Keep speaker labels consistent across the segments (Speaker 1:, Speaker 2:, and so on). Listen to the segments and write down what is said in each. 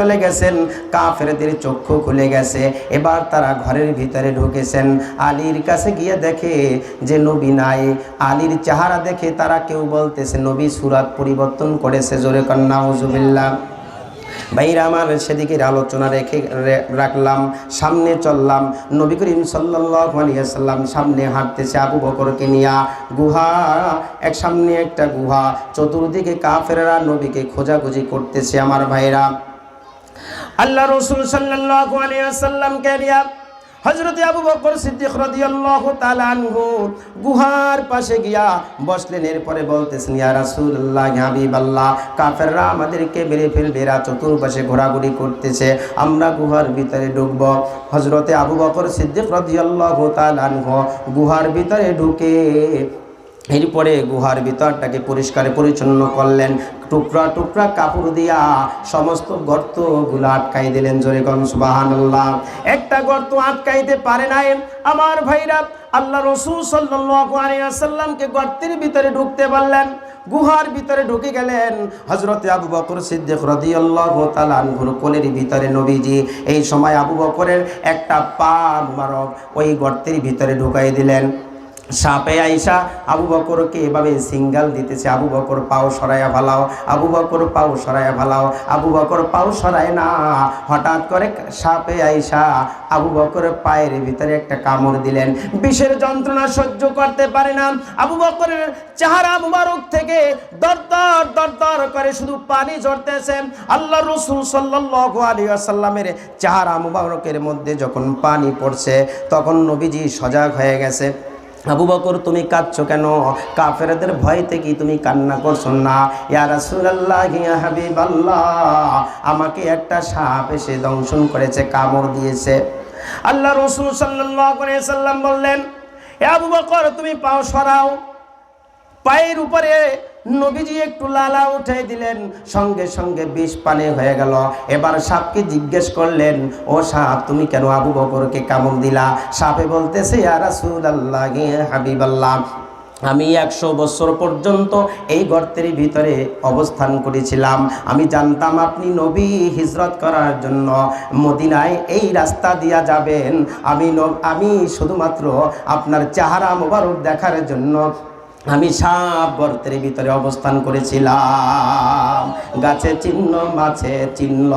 Speaker 1: চলে গেছেন, কাফেরদের চক্ষু খুলে গেছে। এবার তারা ঘরের ভিতরে ঢুকেছেন। আলীর কাছে গিয়ে দেখে যে নবী নাই। আলীর চেহারা দেখে তারা কেউ বলতেছে, নবী সুরাত পরিবর্তন করেছে জোরে কন্যা হুজুবিল্লাহ ভাইরা আমার সেদিকের আলোচনা রেখে রাখলাম, সামনে চললাম। নবী করিম সাল্লাম সামনে হাঁটতেছে আবু বকরকে নিয়া। গুহা, এক সামনে একটা গুহা। চতুর্দিকে কাফেররা নবীকে খোঁজাখুঁজি করতেছে আমার ভাইরা। আল্লাহ রসুল সাল্লাল্লাহু আলাইহি ওয়াসাল্লামকে নিয়া হযরত আবু বকর সিদ্দিক রাদিয়াল্লাহু তাআলা আনহু গুহার পাশে গিয়া বসলেন। এরপরে বলতেছেন, ইয়া রাসূলুল্লাহ হাবিবাল্লাহ, কাফেররা আমাদেরকে মেরে ফেলবে। এরা চতুর্পাশে ঘোরাঘুরি করতেছে। আমরা গুহার ভিতরে ঢুকব। হজরতে আবু বকর সিদ্দিক রাদিয়াল্লাহু তাআলা আনহু গুহার ভিতরে ঢুকে এরপরে গুহার ভিতরটাকে পরিষ্কার পরিচ্ছন্ন করলেন। টুকরা টুকরা কাপড় দিয়া সমস্ত গর্তগুলো আটকাই দিলেন জোরে কন, সুবহানাল্লাহ। একটা গর্ত আটকাইতে পারে নাই। আমার ভাইরা আল্লাহ রসুল আলাইহি গর্তের ভিতরে ঢুকতে পারলেন। গুহার ভিতরে ঢুকে গেলেন হজরতে আবু বকর সিদ্দিক রাদিয়াল্লাহু তাআলা আনহুর কোলের ভিতরে নবীজি। এই সময় আবু বকরের একটা পা মুবারক ওই গর্তের ভিতরে ঢুকাই দিলেন। সাপে আইসা আবু বকরকে এভাবে সিঙ্গাল দিতেছে, আবু বকর পাও সরাইয়া ফালাও, আবু বকর পাও সরাইয়া ফালাও, আবু বকর পাও সরায় না। হঠাৎ করে সাপে আইসা আবু বকর পায়ের ভিতরে একটা কামড় দিলেন। বিষের যন্ত্রণা সহ্য করতে পারে না। আবু বকরের চেহারা মুবারক থেকে দরদর দরদর করে শুধু পানি ঝরতেছে। আল্লাহ রসুল সাল্লাল্লাহু আলাইহি ওয়াসাল্লামের চেহারা মুবারকের মধ্যে যখন পানি পড়ছে, তখন নবীজি সজাগ হয়ে গেছে। আবু বকর, তুমি কাঁদছো কেন? কাফেরদের ভয় থেকে তুমি কান্না করছ না? আমাকে একটা সাপ এসে দংশন করেছে, কামড় দিয়েছে। আল্লাহ রসুল সাল্লাম বললেন, এ আবু বকর, তুমি পাও সরাও। পায়ের উপরে নবীজি একটু লালা উঠাই দিলেন, সঙ্গে সঙ্গে বিষ পানি হয়ে গেল। এবার সাপকে জিজ্ঞেস করলেন, ও সাপ, তুমি কেন আবু বকরকে কামড় দিলা? সাপে বলতেছে আর রাসূলুল্লাহ, হাবিবাল্লাহ, আমি একশো বছর পর্যন্ত এই গর্তের ভিতরে অবস্থান করেছিলাম। আমি জানতাম আপনি নবী হিজরত করার জন্য। মদিনায় এই রাস্তা দিয়া যাবেন। আমি আমি শুধুমাত্র আপনার চেহারা মোবারক দেখার জন্য আমি সাপ গর্তের ভিতরে অবস্থান করেছিলাম। গাছে চিহ্ন, মাছে চিহ্ন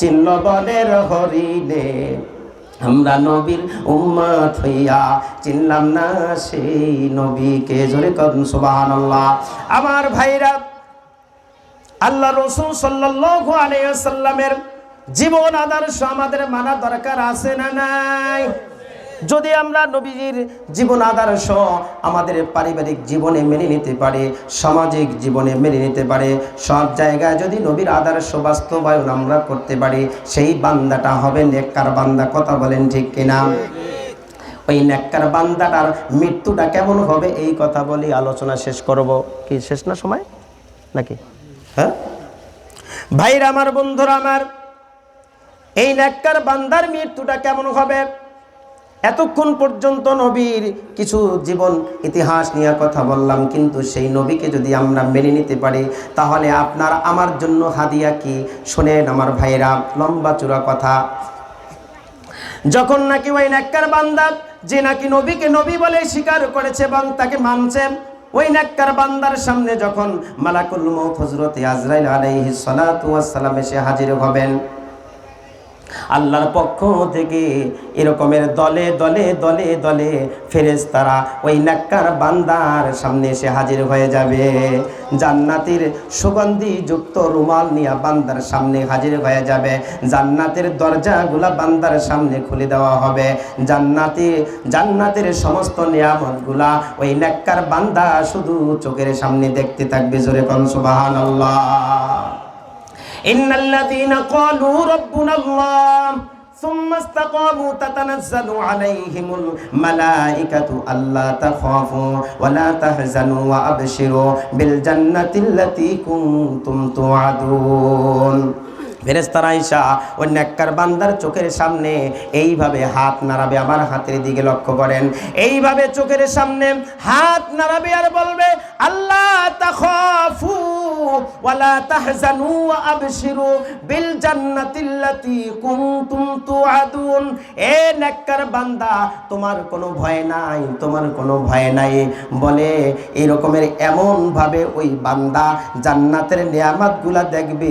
Speaker 1: চিহ্ন বনের হরিণে। আমরা নবীর উম্মত হইয়া চিনলাম না সেই নবীকে। জোরে করুন সুবহানাল্লাহ। আমার ভাইরা, আল্লাহ রসুল সাল্লাল্লাহু আলাইহি সাল্লামের জীবন আদর্শ আমাদের মানা দরকার আছে না নাই? যদি আমরা নবীজির জীবন আদর্শ আমাদের পারিবারিক জীবনে মেনে নিতে পারে, সামাজিক জীবনে মেনে নিতে পারে, সব জায়গায় যদি নবীর আদর্শ বাস্তবায়ন আমরা করতে পারি, সেই বান্দাটা হবে নেককার বান্দা, কথা বলেন ঠিক কিনা? ওই নেককার বান্দাটার মৃত্যুটা কেমন হবে এই কথা বলি, আলোচনা শেষ করব। কি, শেষ না সময়? নাকি? হ্যাঁ? ভাইরা, আমার বন্ধুরা, আমার এই নেককার বান্দার মৃত্যুটা কেমন হবে? এতক্ষণ পর্যন্ত নবীর কিছু জীবন ইতিহাস নিয়ে কথা বললাম, কিন্তু সেই নবীকে যদি আমরা মেনে নিতে পারি, তাহলে আপনার আমার জন্য হাদিয়া কি? শোনেন আমার ভাইরা লম্বা চূড়া কথা। যখন নাকি ওই নেককার বান্দা, যে নাকি নবীকে নবী বলে স্বীকার করেছে এবং তাকে মানছেন ওই নেককার বান্দার সামনে যখন মালাকুল মৌত হজরত আজরাইল আলাইহিস সালাতু সালাম এসে হাজির হবেন আল্লাহর পক্ষ থেকে এরকমের দলে দলে দলে দলে ফেরেজ তারা ওই নাক্কার বান্দার সামনে এসে হাজির হয়ে যাবে। জান্নাতের সুগন্ধি যুক্ত রুমাল নিয়ে বান্দার সামনে হাজির হয়ে যাবে। জান্নাতের দরজাগুলা বান্দার সামনে খুলে দেওয়া হবে। জান্নাতে, জান্নাতের সমস্ত নিয়ামতগুলা ওই নাক্কার বান্দা শুধু চোখের সামনে দেখতে থাকবে। জোরে কন সুবহানাল্লাহ। إن الذين قالوا ربنا الله ثم استقاموا تتنزل عليهم الملائكة ألا تخافوا ولا تحزنوا وأبشروا بالجنة التي كنتم توعدون ফেরেস্তারা আইসা ওই নেককার বান্দার চোখের সামনে এইভাবে হাত নাড়াবে আমার হাতের দিকে লক্ষ্য করেন এইভাবে চোখের সামনে হাত নাড়াবে আর বলবে আল্লাহ তাখাফু ওয়ালা তাহজানু ওয়া আবশিরু বিল জান্নাতিল্লাতী কুনতুম তুআদুন। এ নেককার বান্দা, তোমার কোনো ভয় নাই, তোমার কোনো ভয় নাই। বলে এই রকমের এমন ভাবে ওই বান্দা জান্নাতের নিয়ামতগুলা দেখবে,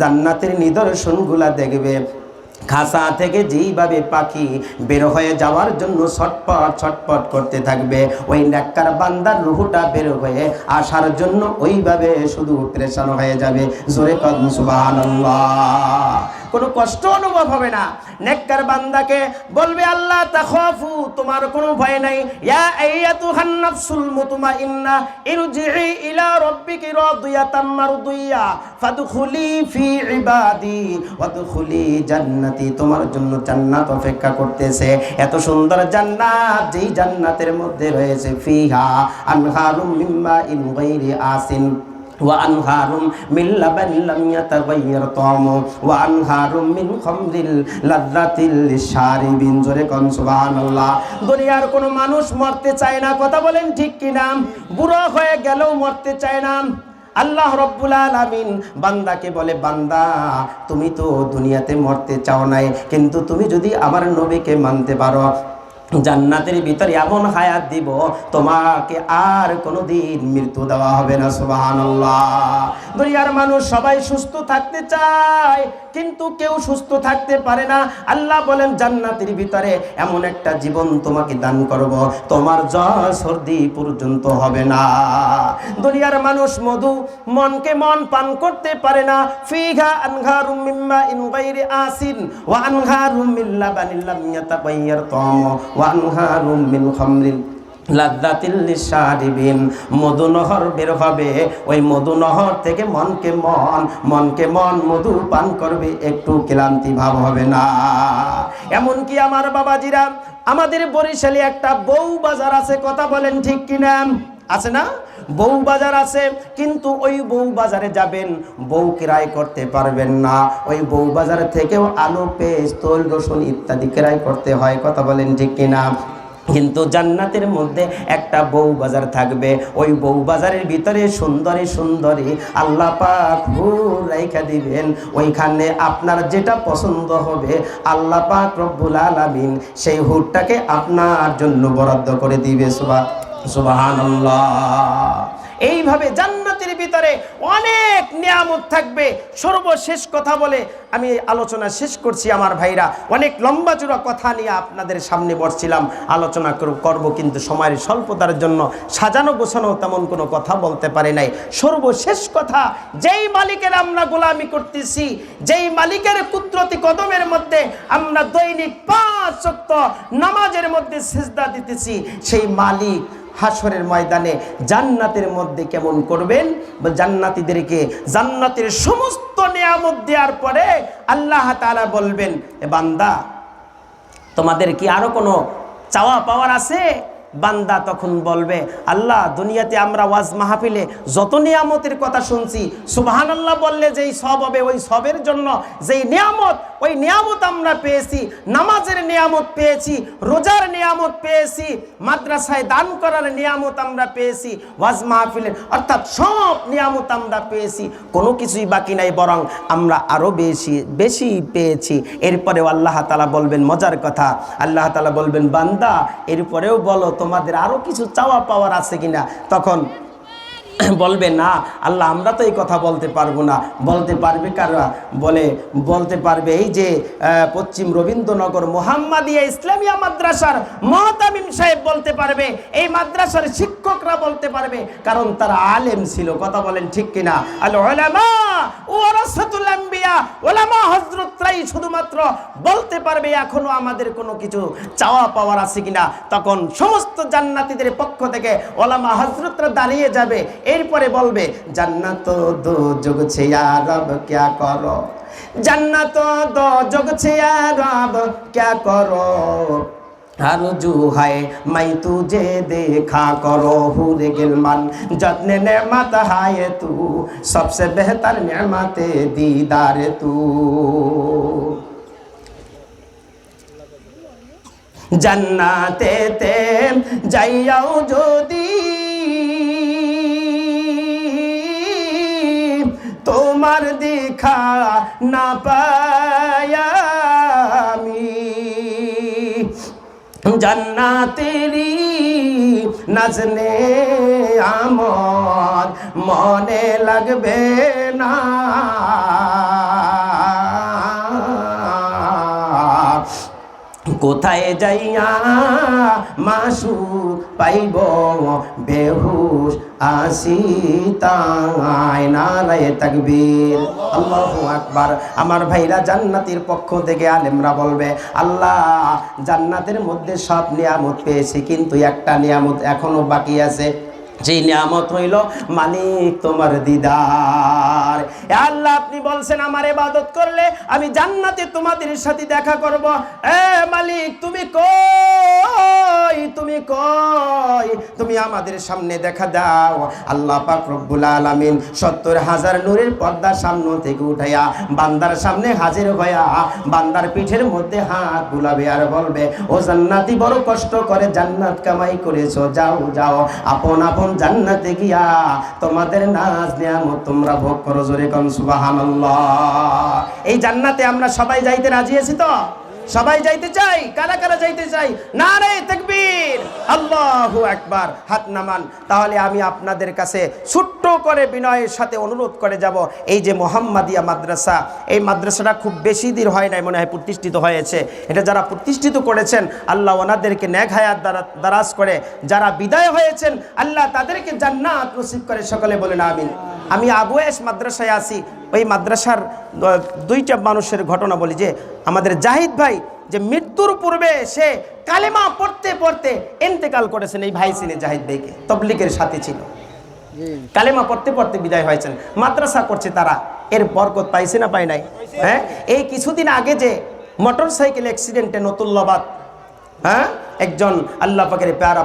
Speaker 1: জান্নাতের নিদর্শনগুলা দেখবে। খাসা থেকে যেইভাবে পাখি বের হয়ে যাওয়ার জন্য ছটপট ছটপট করতে থাকবে, ওই নেককার বান্দার রুহুটা বের হয়ে আসার জন্য ওইভাবে শুধু প্রেশান হয়ে যাবে। জোরে কদম, সুবহানাল্লাহ। কোনো কষ্ট অনুভব হবে না। নেককার বান্দাকে বলবে, আল্লাহ তা তাখাফু, তোমার কোনো ভয় নাই। ইয়া আইয়াতুহান নাফসুল মুতমাইন্না ইরজিই ইলা রাব্বিকি রাদিয়াতাম মারদিয়া ফাদখুলি ফি ইবাদি, ওয়াদখুলি জান্নাতি, তোমার জন্য জান্নাত অপেক্ষা করতেছে। এত সুন্দর জান্নাত যেই জান্নাতের মধ্যে রয়েছে ফিহা, আনহারুম মিম্মা ইন গায়রি আসিন। وأنهار من لبن لم يتغير طعمه وأنهار من خمر لذة للشاربين জোরে কোন সুবহানাল্লাহ দুনিয়ার কোনো মানুষ মরতে চায় না কথা বলেন ঠিক কি না বুড়ো হয়ে গেলেও মরতে চায় না আল্লাহ রব্বুল আলামিন বান্দাকে বলে বান্দা তুমি তো দুনিয়াতে মরতে চাও নাই কিন্তু তুমি যদি আমার নবীকে মানতে পারো জান্নাতের ভিতরে এমন হায়াত দিব, তোমাকে আর কোনোদিন মৃত্যু দেওয়া হবে না, সুবহানাল্লাহ। দুনিয়ার মানুষ সবাই সুস্থ থাকতে চায়, কিন্তু কেউ সুস্থ থাকতে পারে না। আল্লাহ বলেন, জান্নাতের ভিতরে এমন একটা জীবন তোমাকে দান করব, তোমার জ্বর সর্দি পর্যন্ত হবে না। দুনিয়ার মানুষ মধু মনকে মন পান করতে পারে না। ফিঘা আনঘারুম মিম্মা ইন গায়রি আসিন, ওয়া আনঘারুম মিন লাবানিন লাম ইয়াতাবাইয়ার তামু ওয়া আনঘারুম খামরিন লাদ্দাতিল্লিশারিবিন মধুনহর বের হবে। ওই মধুনহর থেকে মনকে মন মনকে মন মধু পান করবে। একটু ক্লান্তি ভাব হবে না। এমনকি আমার বাবাজিরা, আমাদের বরিশালে একটা বউ বাজার আছে, কথা বলেন ঠিক কিনা? আছে না? বউ বাজার আছে, কিন্তু ওই বউ বাজারে যাবেন, বউ ক্রয় করতে পারবেন না। ওই বউ বাজার থেকেও আলু পেঁয়াজ তৈল রসুন ইত্যাদি ক্রয় করতে হয়, কথা বলেন ঠিক কিনা? কিন্তু জান্নাতের মধ্যে একটা বউ বাজার থাকবে। ওই বউ বাজারের ভিতরে সুন্দরী সুন্দরী আল্লাহ পাক হুর রাইখা দিবেন। ওইখানে আপনার যেটা পছন্দ হবে, আল্লাহ পাক রব্বুল আলামিন সেই হুরটাকে আপনার জন্য বরাদ্দ করে দিবে সুবা সুবহানাল্লাহ এইভাবে জান্নাতের ভিতরে অনেক নিয়ামত থাকবে। সর্বশেষ কথা বলে আমি আলোচনা শেষ করছি আমার ভাইরা। অনেক লম্বা চূড়া কথা নিয়ে আপনাদের সামনে বসছিলাম। আলোচনা কর- করব কিন্তু সময়ের স্বল্পতার জন্য সাজানো গোছানো তেমন কোনো কথা বলতে পারে নাই। সর্বশেষ কথা, যেই মালিকের আমরা গোলামি করতেছি, যেই মালিকের কুদরতি কদমের মধ্যে আমরা দৈনিক নামাজের মধ্যে সেজদা দিতেছি। সেই মালিক হাসরের ময়দানে জান্নাতের মধ্যে কেমন করবেন? জান্নাতিদেরকে জান্নাতীদেরকে জান্নাতের সমস্ত নিয়ামত দেওয়ার পরে আল্লাহ তালা বলবেন, এ বান্দা, তোমাদের কি আরও কোনো চাওয়া পাওয়ার আছে? বান্দা তখন বলবে, আল্লাহ, দুনিয়াতে আমরা ওয়াজ মাহফিলে যত নিয়ামতের কথা শুনছি সুবহান আল্লাহ বললে যেই সব হবে, ওই সবের জন্য যেই নিয়ামত, ওই নিয়ামত আমরা পেয়েছি, নামাজের নিয়ামত পেয়েছি, রোজার নিয়ামত পেয়েছি, মাদ্রাসায় দান করার নিয়ামত আমরা পেয়েছি, ওয়াজ মাহফিলের অর্থাৎ সব নিয়ামত আমরা পেয়েছি, কোনো কিছুই বাকি নাই, বরং আমরা আরও বেশি বেশি পেয়েছি। এরপরেও আল্লাহ তালা বলবেন, মজার কথা। আল্লাহ তালা বলবেন, বান্দা, এরপরেও বলো তোমাদের আরও কিছু চাওয়া পাওয়ার আছে কিনা? তখন বলবে, না, আল্লাহ, আমরা তো এই কথা বলতে পারব না। বলতে পারবে কারা? বলে, বলতে পারবে এই যে পশ্চিম রবীন্দ্রনগর মোহাম্মদিয়া ইসলামিয়া মাদ্রাসার মহতামিম সাহেব বলতে পারবে, এই মাদ্রাসার শিক্ষকরা বলতে পারবে, কারণ তারা আলেম ছিল। কথা বলেন ঠিক কিনা? শুধুমাত্র বলতে পারবে, এখনও আমাদের কোনো কিছু চাওয়া পাওয়ার আছে কিনা? তখন সমস্ত জান্নাতীদের পক্ষ থেকে ওলামা হযরতরা দাঁড়িয়ে যাবে। এরপরে বলবে, জান্নাত দু যুগ ছিয়া রব, ক্যা কর? জান্নাত দু যোগ ছিয়া রব, ক্যা আর জু হায়, মাই তু তুজে দেখা করো, হুরে গেল মান যত্নে নেমাত হায় তু সবসে বেহতর নেমাতে দিদার তু। জান্নাতে তে যাইয়াও যদি তোমার দেখা না পাই আমি জান্নাতেরি নাজনে আমার, মনে লাগবে না। কোথায় যাইয়া মাসু পাইব, বেহুশ আমার ভাইরা জান্নাতের পক্ষ থেকে আলেমরা বলবে, আল্লাহ, জান্নাতের মধ্যে সব নিয়ামত পেয়েছি, কিন্তু একটা নিয়ামত এখনও বাকি আছে। যে নিয়ামত হইল মালিক তোমার দিদার। আল্লাহ আপনি বলছেন, আমার ইবাদত করলে আমি জান্নাতে তোমাদের সাথে দেখা করব। এ মালিক, তুমি কই? তুমি কই? তুমি আমাদের সামনে দেখা দাও। আল্লাহ পাক রব্বুল সত্তর হাজার নূরের পর্দা সামনে থেকে উঠাইয়া বান্দার সামনে হাজির হইয়া বান্দার পিঠের মধ্যে হাত বুলাবে আর বলবে, ও জান্নাতি, বড় কষ্ট করে জান্নাত কামাই করেছ, যাও যাও, আপন আপন জান্নাতে গিয়া তোমাদের নাজ নিয়ামত তোমরা ভোগ করো জোরে কন সুবহানাল্লাহ। এই জান্নাতে আমরা সবাই যাইতে রাজি আছি তো? সবাই যাইতে চাই? কারা কারা যাইতে চাই? না রে তাকবীর। আল্লাহু আকবার। হাত নামান। তাহলে আমি আপনাদের কাছে ছোট্ট করে বিনয়ের সাথে অনুরোধ করে যাব। এই যে মোহাম্মদিয়া মাদ্রাসা, এই মাদ্রাসাটা খুব বেশি দিন হয় নাই মনে হয় প্রতিষ্ঠিত হয়েছে। এটা যারা প্রতিষ্ঠিত করেছেন, আল্লাহ ওনাদেরকে ন্যাক হায়াত দারাজ করে। যারা বিদায় হয়েছেন, আল্লাহ তাদেরকে জান্নাত নসিব করে। সকলে বলেন আমিন। আমি আবুয়েস মাদ্রাসায় আছি। ওই মাদ্রাসার দুইটা মানুষের ঘটনা বলি যে, আমাদের জাহিদ ভাই যে মৃত্যুর পূর্বে সে কালেমা পড়তে পড়তে ইন্তেকাল করেছেন এই ভাই ছিলেন জাহিদ ভাইকে। তবলিগের সাথে ছিল। কালেমা পড়তে পড়তে বিদায় হয়েছেন। মাদ্রাসা করছে তারা। এর বরকত পাইছে না পায় নাই? হ্যাঁ? এই কিছুদিন আগে যে মোটর সাইকেল অ্যাক্সিডেন্টে নতুল্লাবাদ হ্যাঁ? একজন আল্লাহ পাকের প্যারা